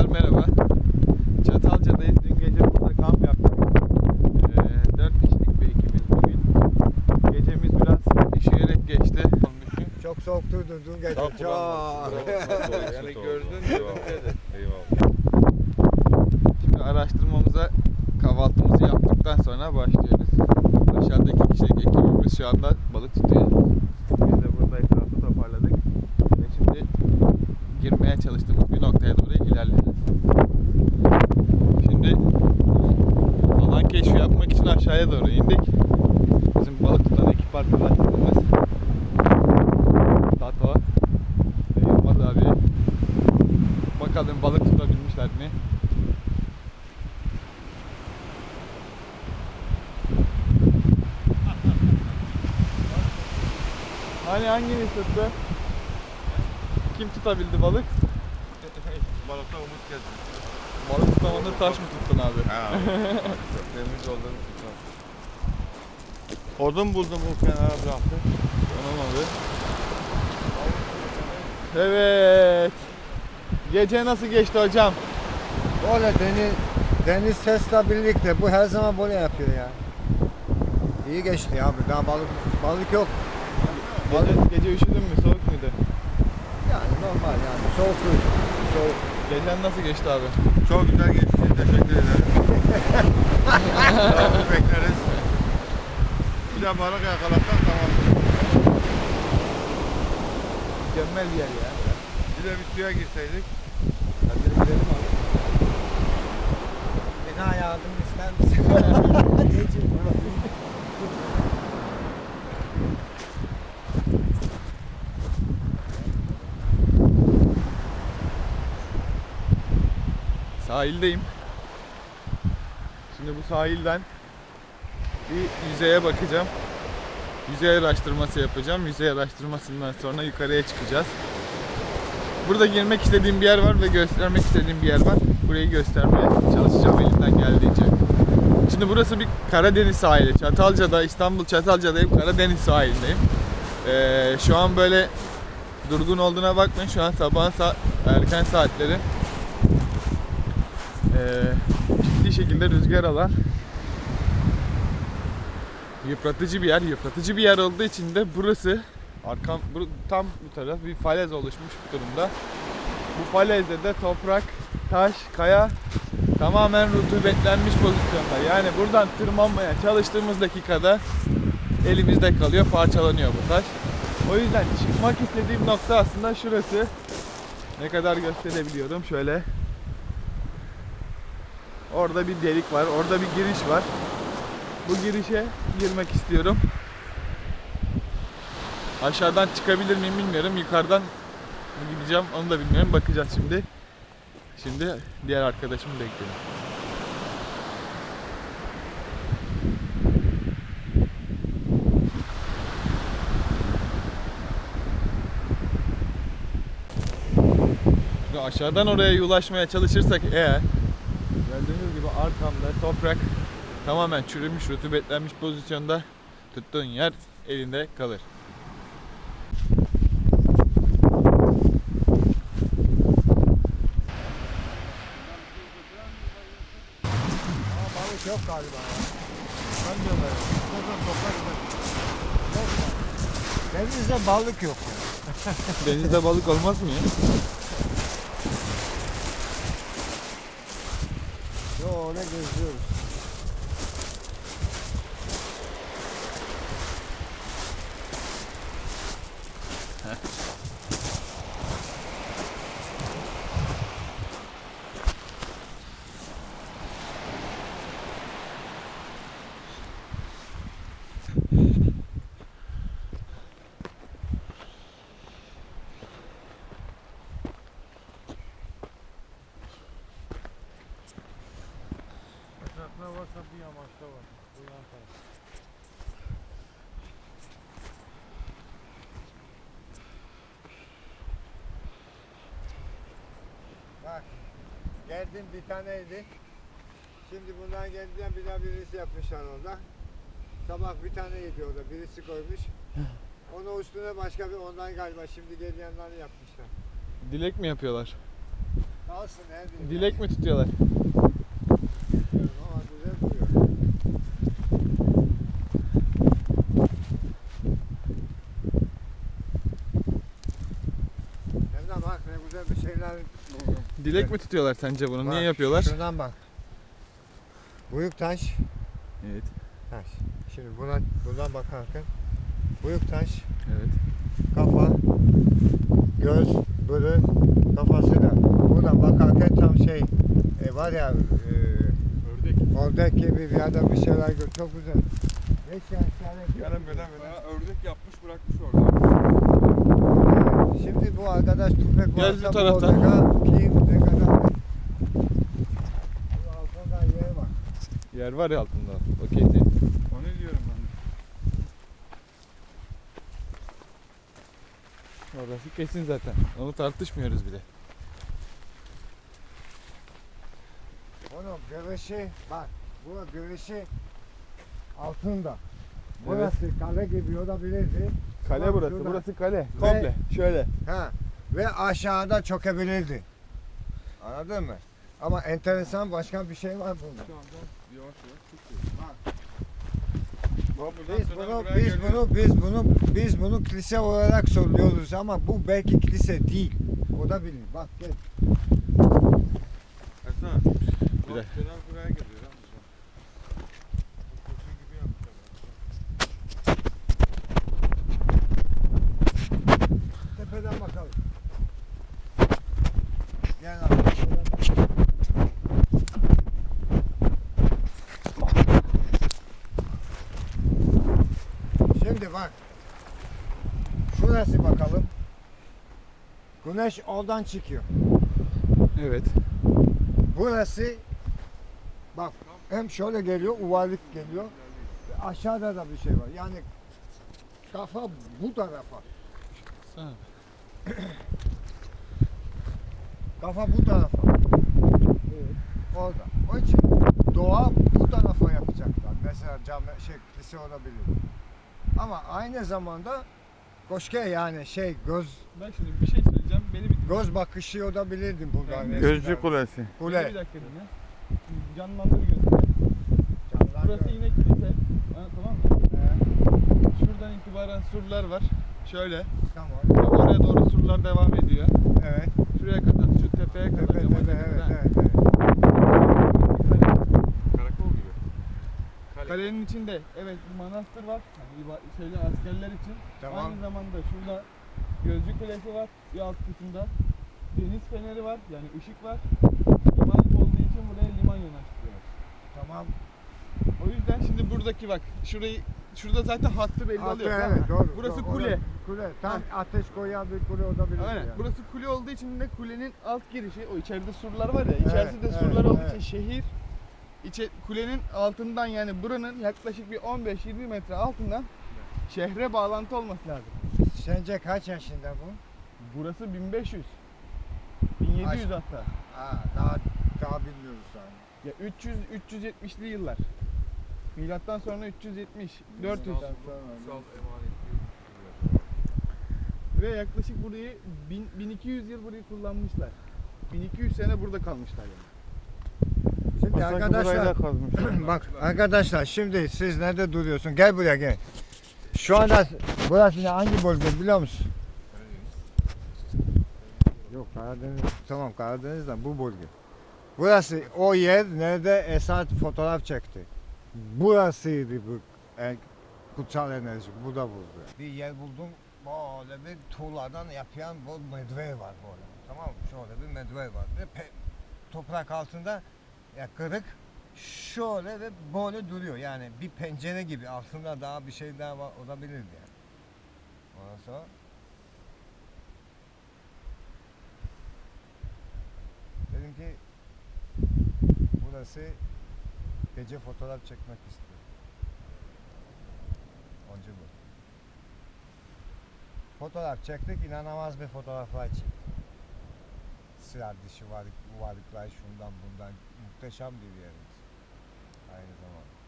Arkadaşlar merhaba. Çatalca'dayız. Dün gece burada kamp yaptık. Ee, 4 kişilik bir ekibiz bugün. Gecemiz biraz üşüyerek geçti. Çok soğuktu dün gece. Çok. Yani gördün mü? Eyvallah. Şimdi araştırmamıza kahvaltımızı yaptıktan sonra başlıyoruz. Aşağıda iki kişilik ekibimiz şu anda balık tutuyor. Biz de burada etrafı toparladık. Ve şimdi girmeye çalıştığımız bir noktaya doğru ilerleyeceğiz. Şimdi alan keşfi yapmak için aşağıya doğru indik. Bizim balık tutan ekip arkadaşlarımız Tato ve Yılmaz abi. Bakalım balık tutabilmişler mi? Hani hanginiz tuttu? Kim tutabildi balık? Balıkta umut geldi. Balık tutamanda taş mı tuttun abi? Ha. Temiz olduğunu tutmam. Orada mı buldun bu kenara bıraktı? Tamam abi. Evet. Gece nasıl geçti hocam? Böyle deniz, deniz sesle birlikte bu her zaman böyle yapıyor ya. İyi geçti abi. Daha balık balık yok. Gece, gece üşüdün mü? Soğuk muydu? Yani normal yani. Soğuk. Soğuk. Gecen nasıl geçti abi? Çok güzel geçti. Teşekkür ederim. Bekleriz. Bir de balık yakalarsan tamam. Mükemmel bir yer ya. Bir de bir suya girseydik. Hadi gidelim abi. Bina yardım ister misin? Geçin. Sahildeyim. Şimdi bu sahilden bir yüzeye bakacağım. Yüzey araştırması yapacağım. Yüzey araştırmasından sonra yukarıya çıkacağız. Burada girmek istediğim bir yer var ve göstermek istediğim bir yer var. Burayı göstermeye çalışacağım elimden geldiğince. Şimdi burası bir Karadeniz sahili. Çatalca'da, İstanbul Çatalca'dayım. Karadeniz sahilindeyim. Ee, şu an böyle durgun olduğuna bakmayın. Şu an sabahın sa- erken saatleri. Ee, ciddi şekilde rüzgar alan yıpratıcı bir yer. Yıpratıcı bir yer olduğu için de burası arkam bu, tam bu taraf bir falez oluşmuş bir durumda. Bu falezde de toprak, taş, kaya tamamen rutubetlenmiş pozisyonda. Yani buradan tırmanmaya çalıştığımız dakikada elimizde kalıyor, parçalanıyor bu taş. O yüzden çıkmak istediğim nokta aslında şurası. Ne kadar gösterebiliyorum şöyle. Orada bir delik var, orada bir giriş var. Bu girişe girmek istiyorum. Aşağıdan çıkabilir miyim bilmiyorum. Yukarıdan gideceğim onu da bilmiyorum. Bakacağız şimdi. Şimdi diğer arkadaşımı bekliyorum. Aşağıdan oraya ulaşmaya çalışırsak eğer gördüğünüz gibi arkamda toprak tamamen çürümüş, rutubetlenmiş pozisyonda tuttuğun yer elinde kalır. Yok galiba ya. Ben de öyle. Denizde balık yok. Denizde balık olmaz mı ya? Meu Deus. Geldim bir taneydi. Şimdi bundan geldiğinde bir daha birisi yapmışlar orada. Sabah bir tane yedi orada. Birisi koymuş. Onun üstüne başka bir ondan galiba şimdi geleyenleri yapmışlar. Dilek mi yapıyorlar? Kalsın gün. Dilek mi tutuyorlar? Bilmiyorum ama güzel duruyor. Emre bak ne güzel bir şeyler buldum. Dilek mi tutuyorlar sence bunu? Niye Bak, yapıyorlar? Şuradan bak. Büyük taş. Evet. Taş. Şimdi buna buradan bakarken büyük taş, Evet. kafa, göz, burun, kafası da. Buradan bakarken tam şey e, var ya e, Ördek. ördek gibi bir adam bir şeyler gör. Çok güzel. Beş yaşlarındaki Yarın böyle böyle. ördek yapmış bırakmış orada. Şimdi bu arkadaş tüfek Gel varsa bu taraftan. kim ne kadar Bu altında yer var. Yer var ya altında. Okey. değil. Onu diyorum ben. de. Orası kesin zaten. Onu tartışmıyoruz bile. Onun görüşü bak bu görüşü altında. Evet. Burası kale gibi olabilirdi. Kale Bak burası. şurada. Burası kale. Ve- Komple. Şöyle. Ha ve aşağıda çökebilirdi. Anladın mı? Ama enteresan başka bir şey var burada. Şu anda yavaş yavaş çıkıyor. Bak. Bak buradan Biz sonra bunu buraya biz geliyor. bunu biz bunu biz bunu kilise olarak söylüyoruz ama bu belki kilise değil. O da bilin. Bak gel. Hasan. Bir de. buraya geliyor. ha bu sefer. Kurşun gibi yapmışlar. Tepeden bakalım. Gel abi. Şimdi bak. Şurası bakalım. Güneş oradan çıkıyor. Evet. Burası bak hem şöyle geliyor, uvarlık geliyor. Aşağıda da bir şey var. Yani kafa bu tarafa. Kafa bu tarafa. Orada. Onun için doğa bu tarafa yapacaklar. Mesela cami, şey, kilise olabilir. Ama aynı zamanda koşke yani şey göz Ben şimdi bir şey söyleyeceğim. Beni bir göz bakışı olabilirdi buradan. Yani. Gözcü kulesi. Kule. Bir dakika dinle. Canlandır gözünü. Camdan Burası gör. yine kilise. Ha, tamam mı? Ee, Şuradan itibaren surlar var. Şöyle. tamam. Oraya doğru surlar devam ediyor. Evet. Şuraya kadar, şu tepeye kadar. Tepe, cama tepe, kadar. evet, Ha. evet, evet. Kale. Karakol gibi. Kalenin içinde evet bir manastır var. Yani şeyler askerler için. Tamam. Aynı zamanda şurada gözcü kulesi var bir alt kısımda. Deniz feneri var yani ışık var. Liman olduğu için buraya liman yanaştırıyorlar. Tamam. O yüzden şimdi buradaki bak şurayı şurada zaten hattı belli Atı, oluyor. evet, doğru. Burası doğru. kule. Kule. Tam ateş koyan bir kule olabilir. Aynen. yani. Burası kule olduğu için de kulenin alt girişi, o içeride surlar var ya, içerisi de evet, surlar olduğu evet. için şehir içe, kulenin altından yani buranın yaklaşık bir 15-20 metre altından şehre bağlantı olması lazım. Sence kaç yaşında bu? Burası 1500. 1700 Aş- hatta. Aa, daha daha bilmiyoruz yani. Ya 300 370'li yıllar. Milattan sonra 370, 400 Sal emanet. ve yaklaşık burayı 1000 1200 yıl burayı kullanmışlar. 1200 sene burada kalmışlar yani. Şimdi arkadaşlar bak arkadaşlar şimdi siz nerede duruyorsun? Gel buraya gel. Şu anda burası ne hangi bölge biliyor musun? Yok Karadeniz. Tamam Karadeniz'den bu bölge. Burası o yer nerede Esat fotoğraf çekti. Burasıydı bu en kutsal enerji. Bu da buldu. Bir yer buldum. Böyle bir tuğladan yapılan bu medve var böyle. Tamam mı? Şöyle bir medve var. Pe- toprak altında ya kırık şöyle ve böyle duruyor. Yani bir pencere gibi altında daha bir şey daha var, olabilirdi yani. Ondan sonra dedim ki burası gece fotoğraf çekmek istiyor. Onca bu. Fotoğraf çektik inanılmaz bir fotoğraflar çıktı. Sıra dışı varlık, varlıklar şundan bundan muhteşem bir yerimiz. Aynı zamanda.